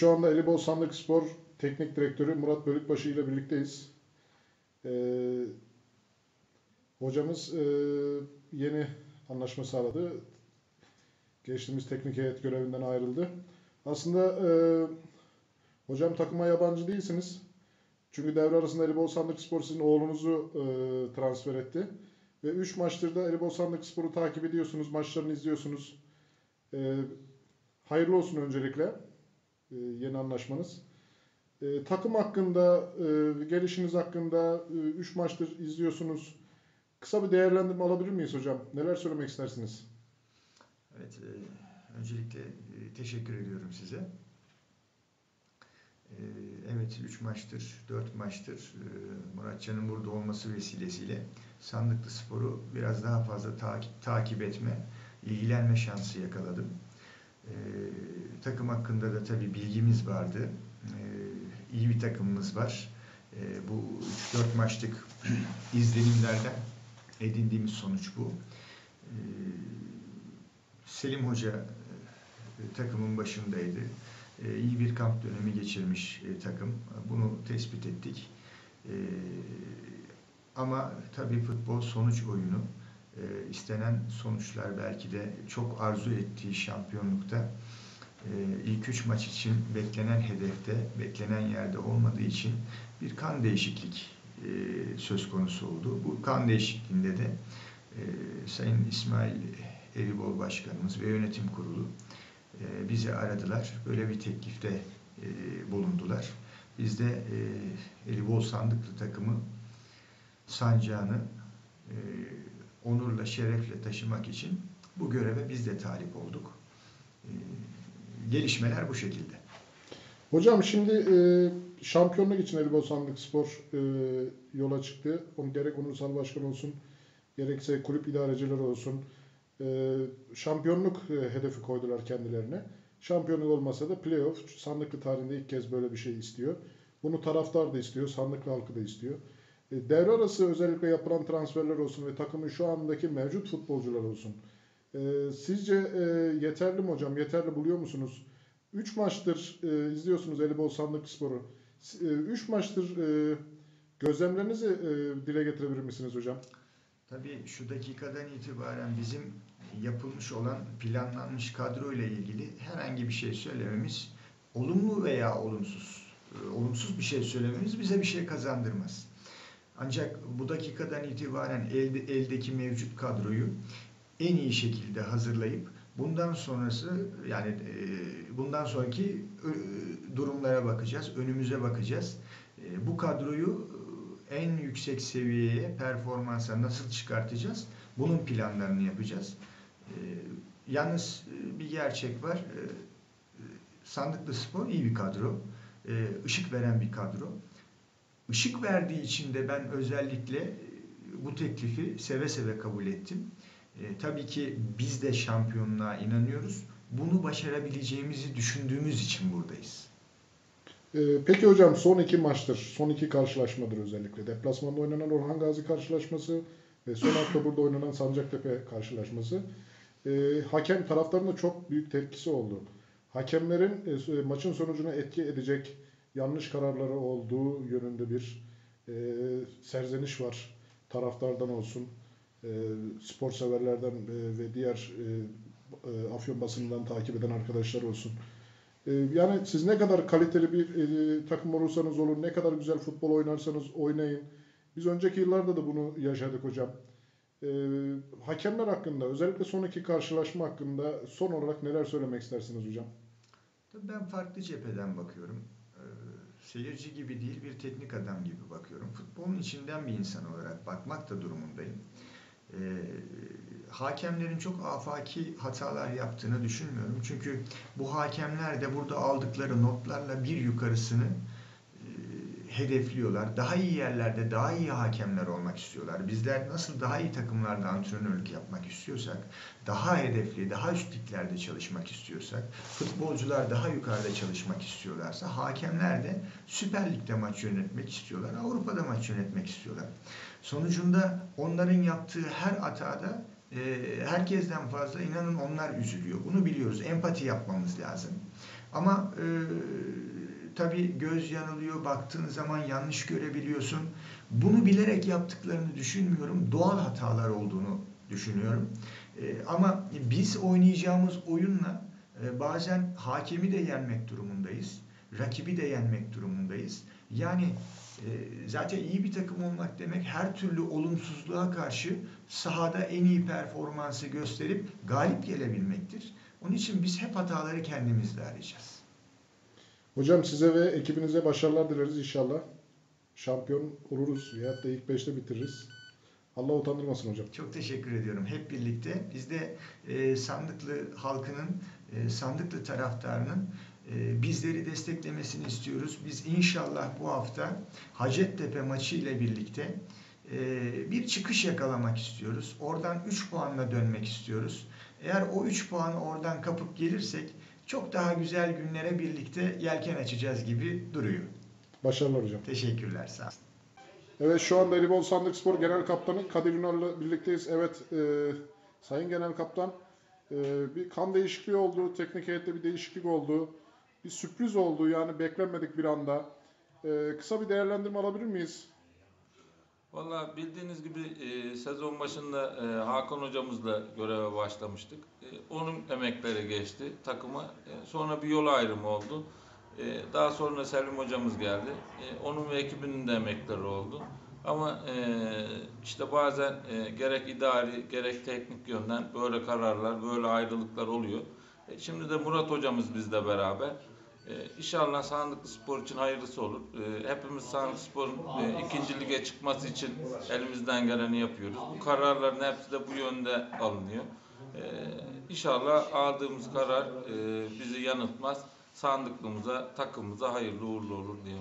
Şu anda Elibol Sandık Spor Teknik Direktörü Murat Bölükbaşı ile birlikteyiz. Ee, hocamız e, yeni anlaşma sağladı. Geçtiğimiz teknik heyet görevinden ayrıldı. Aslında e, hocam takıma yabancı değilsiniz. Çünkü devre arasında Elibol Sandık Spor sizin oğlunuzu e, transfer etti. Ve 3 maçtır da Elibol Sandık Spor'u takip ediyorsunuz, maçlarını izliyorsunuz. E, hayırlı olsun öncelikle e, yeni anlaşmanız. E, takım hakkında, e, gelişiniz hakkında 3 maçtır izliyorsunuz. Kısa bir değerlendirme alabilir miyiz hocam? Neler söylemek istersiniz? Evet, e, öncelikle e, teşekkür ediyorum size. E, evet, 3 maçtır, 4 maçtır e, Muratcan'ın burada olması vesilesiyle Sandıklı Spor'u biraz daha fazla takip, takip etme, ilgilenme şansı yakaladım. E, takım hakkında da tabii bilgimiz vardı. E, iyi bir takımımız var. E, bu 3-4 maçlık izlenimlerden edindiğimiz sonuç bu. E, Selim Hoca e, takımın başındaydı. E, iyi bir kamp dönemi geçirmiş e, takım. Bunu tespit ettik. E, ama tabii futbol sonuç oyunu. E, istenen sonuçlar belki de çok arzu ettiği şampiyonlukta e, ilk üç maç için beklenen hedefte, beklenen yerde olmadığı için bir kan değişiklik e, söz konusu oldu. Bu kan değişikliğinde de e, Sayın İsmail Eribol Başkanımız ve yönetim kurulu e, bizi aradılar. Böyle bir teklifte e, bulundular. Biz de e, Eribol Sandıklı takımı sancağını e, onurla, şerefle taşımak için bu göreve biz de talip olduk. E, gelişmeler bu şekilde. Hocam şimdi e, şampiyonluk için Elibol Sandık Spor e, yola çıktı. Onu gerek Onursal Başkan olsun, gerekse kulüp idarecileri olsun. E, şampiyonluk e, hedefi koydular kendilerine. Şampiyonluk olmasa da playoff sandıklı tarihinde ilk kez böyle bir şey istiyor. Bunu taraftar da istiyor, sandıklı halkı da istiyor. E, devre arası özellikle yapılan transferler olsun ve takımın şu andaki mevcut futbolcular olsun. E, sizce e, yeterli mi hocam? Yeterli buluyor musunuz? 3 maçtır e, izliyorsunuz Elibol Sandık Sporu. 3 e, maçtır e, gözlemlerinizi e, dile getirebilir misiniz hocam? Tabii şu dakikadan itibaren bizim yapılmış olan planlanmış kadro ile ilgili herhangi bir şey söylememiz olumlu veya olumsuz e, olumsuz bir şey söylememiz bize bir şey kazandırmaz. Ancak bu dakikadan itibaren elde, eldeki mevcut kadroyu en iyi şekilde hazırlayıp bundan sonrası yani e, bundan sonraki e, durumlara bakacağız, önümüze bakacağız. E, bu kadroyu en yüksek seviyeye, performansa nasıl çıkartacağız? Bunun planlarını yapacağız. Yalnız bir gerçek var. Sandıklı Spor iyi bir kadro. Işık veren bir kadro. Işık verdiği için de ben özellikle e, bu teklifi seve seve kabul ettim. E, tabii ki biz de şampiyonluğa inanıyoruz. Bunu başarabileceğimizi düşündüğümüz için buradayız. E, peki hocam son iki maçtır, son iki karşılaşmadır özellikle. Deplasmanda oynanan Orhan Gazi karşılaşması ve son hafta burada oynanan Sancaktepe karşılaşması. E, hakem taraftarında çok büyük tepkisi oldu. Hakemlerin maçın sonucuna etki edecek yanlış kararları olduğu yönünde bir e, serzeniş var. Taraftardan olsun, e, spor severlerden e, ve diğer e, e, Afyon basından takip eden arkadaşlar olsun. E, yani siz ne kadar kaliteli bir e, takım olursanız olur, ne kadar güzel futbol oynarsanız oynayın. Biz önceki yıllarda da bunu yaşadık hocam. E, hakemler hakkında, özellikle son iki karşılaşma hakkında son olarak neler söylemek istersiniz hocam? Ben farklı cepheden bakıyorum. Seyirci gibi değil, bir teknik adam gibi bakıyorum. Futbolun içinden bir insan olarak bakmak da durumundayım. Ee, hakemlerin çok afaki hatalar yaptığını düşünmüyorum. Çünkü bu hakemler de burada aldıkları notlarla bir yukarısını e, hedefliyorlar. Daha iyi yerlerde daha iyi hakemler olmak istiyorlar. Bizler nasıl daha iyi takımlarda antrenörlük yapmak istiyorsak, daha hedefli, daha üst liglerde çalışmak istiyorsak, futbolcular daha yukarıda çalışmak istiyorlarsa, hakemler de Süper Lig'de maç yönetmek istiyorlar, Avrupa'da maç yönetmek istiyorlar. Sonucunda onların yaptığı her hatada e, herkesten fazla inanın onlar üzülüyor. Bunu biliyoruz. Empati yapmamız lazım. Ama e, tabii göz yanılıyor, baktığın zaman yanlış görebiliyorsun. Bunu bilerek yaptıklarını düşünmüyorum. Doğal hatalar olduğunu düşünüyorum. E, ama biz oynayacağımız oyunla e, bazen hakemi de yenmek durumundayız. Rakibi de yenmek durumundayız. Yani e, zaten iyi bir takım olmak demek her türlü olumsuzluğa karşı sahada en iyi performansı gösterip galip gelebilmektir. Onun için biz hep hataları kendimizde arayacağız. Hocam size ve ekibinize başarılar dileriz inşallah. Şampiyon oluruz veyahut da ilk 5'te bitiririz. Allah utandırmasın hocam. Çok teşekkür ediyorum. Hep birlikte biz de e, Sandıklı halkının, e, Sandıklı taraftarının e, bizleri desteklemesini istiyoruz. Biz inşallah bu hafta Hacettepe maçı ile birlikte e, bir çıkış yakalamak istiyoruz. Oradan 3 puanla dönmek istiyoruz. Eğer o 3 puanı oradan kapıp gelirsek çok daha güzel günlere birlikte yelken açacağız gibi duruyor. Başarılar hocam. Teşekkürler. Sağ olun. Evet şu anda Elibol Sandık Spor Genel Kaptanı Kadir Ünal'la birlikteyiz. Evet e, Sayın Genel Kaptan e, bir kan değişikliği oldu. Teknik heyette bir değişiklik oldu. Bir sürpriz oldu yani beklenmedik bir anda. E, kısa bir değerlendirme alabilir miyiz? Valla bildiğiniz gibi e, sezon başında e, Hakan hocamızla göreve başlamıştık. E, onun emekleri geçti takıma. E, sonra bir yol ayrımı oldu. E, daha sonra Selim hocamız geldi. E, onun ve ekibinin de emekleri oldu. Ama e, işte bazen e, gerek idari gerek teknik yönden böyle kararlar, böyle ayrılıklar oluyor. E, şimdi de Murat hocamız bizle beraber. E, inşallah Sandıklı Spor için hayırlısı olur. E, hepimiz Sandıklı Spor'un e, ikinci lige çıkması için elimizden geleni yapıyoruz. Bu kararların hepsi de bu yönde alınıyor. E, inşallah aldığımız karar e, bizi yanıltmaz. Sandıklımıza, takımımıza hayırlı uğurlu olur diye.